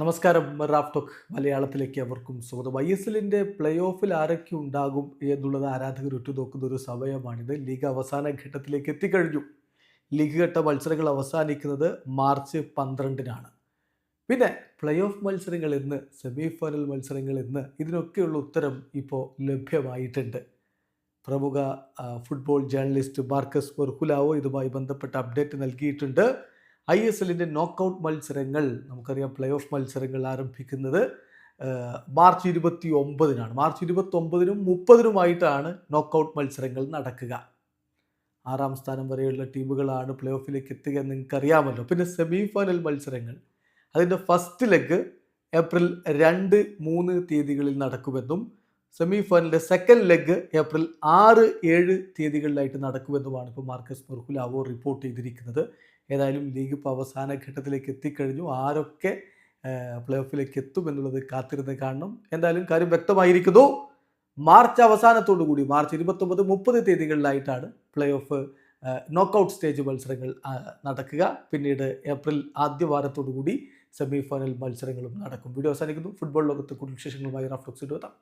നമസ്കാരം Raf talk മലയാളത്തിലേക്ക് അവർക്കും സ്വാഗതം. ഐ എസ് എല്ലിന്റെ പ്ലേ ഓഫിൽ ആരൊക്കെ ഉണ്ടാകും എന്നുള്ളത് ആരാധകർ ഉറ്റുനോക്കുന്ന ഒരു സമയമാണിത്. ലീഗ് അവസാന ഘട്ടത്തിലേക്ക് എത്തിക്കഴിഞ്ഞു. ലീഗ് ഘട്ട മത്സരങ്ങൾ അവസാനിക്കുന്നത് മാർച്ച് പന്ത്രണ്ടിനാണ്. പിന്നെ പ്ലേ ഓഫ് മത്സരങ്ങൾ എന്ന് സെമി ഫൈനൽ മത്സരങ്ങൾ എന്ന് ഇതിനൊക്കെയുള്ള ഉത്തരം ഇപ്പോൾ ലഭ്യമായിട്ടുണ്ട്. പ്രമുഖ ഫുട്ബോൾ ജേർണലിസ്റ്റ് മാർക്കസ് ബർഹുലാവോ ഇതുമായി ബന്ധപ്പെട്ട അപ്ഡേറ്റ് നൽകിയിട്ടുണ്ട്. ഐ എസ് എല്ലിന്റെ നോക്കൗട്ട് മത്സരങ്ങൾ നമുക്കറിയാം പ്ലേ ഓഫ് മത്സരങ്ങൾ ആരംഭിക്കുന്നത് മാർച്ച് ഇരുപത്തി ഒമ്പതിനാണ് മാർച്ച് ഇരുപത്തി ഒമ്പതിനും മുപ്പതിനുമായിട്ടാണ് നോക്കൗട്ട് മത്സരങ്ങൾ നടക്കുക. ആറാം സ്ഥാനം വരെയുള്ള ടീമുകളാണ് പ്ലേ ഓഫിലേക്ക് എത്തുക എന്ന് നിങ്ങൾക്കറിയാമല്ലോ. പിന്നെ സെമി ഫൈനൽ മത്സരങ്ങൾ. അതിന്റെ ഫസ്റ്റ് ലെഗ് ഏപ്രിൽ രണ്ട് മൂന്ന് തീയതികളിൽ നടക്കുമെന്നും സെമി ഫൈനലിന്റെ സെക്കൻഡ് ലെഗ് ഏപ്രിൽ ആറ് ഏഴ് തീയതികളിലായിട്ട് നടക്കുമെന്നുമാണ് ഇപ്പോൾ മാർക്കസ് മെർഹുലാവോ റിപ്പോർട്ട് ചെയ്തിരിക്കുന്നത്. ഏതായാലും ലീഗ് ഇപ്പോൾ അവസാന ഘട്ടത്തിലേക്ക് എത്തിക്കഴിഞ്ഞു. ആരൊക്കെ പ്ലേ ഓഫിലേക്ക് എത്തും എന്നുള്ളത് കാത്തിരുന്ന് കാണണം. എന്തായാലും കാര്യം വ്യക്തമായിരിക്കുന്നു. മാർച്ച് അവസാനത്തോടു കൂടി മാർച്ച് ഇരുപത്തൊമ്പത് മുപ്പത് തീയതികളിലായിട്ടാണ് പ്ലേ ഓഫ് നോക്കൗട്ട് സ്റ്റേജ് മത്സരങ്ങൾ നടക്കുക. പിന്നീട് ഏപ്രിൽ ആദ്യ വാരത്തോടു കൂടി സെമി ഫൈനൽ മത്സരങ്ങളും നടക്കും. വീഡിയോ അവസാനിക്കുന്നു. ഫുട്ബോൾ ലോകത്ത് കൂടുതൽ വിശേഷങ്ങളുമായി റഫ്ലക്സ് എത്താം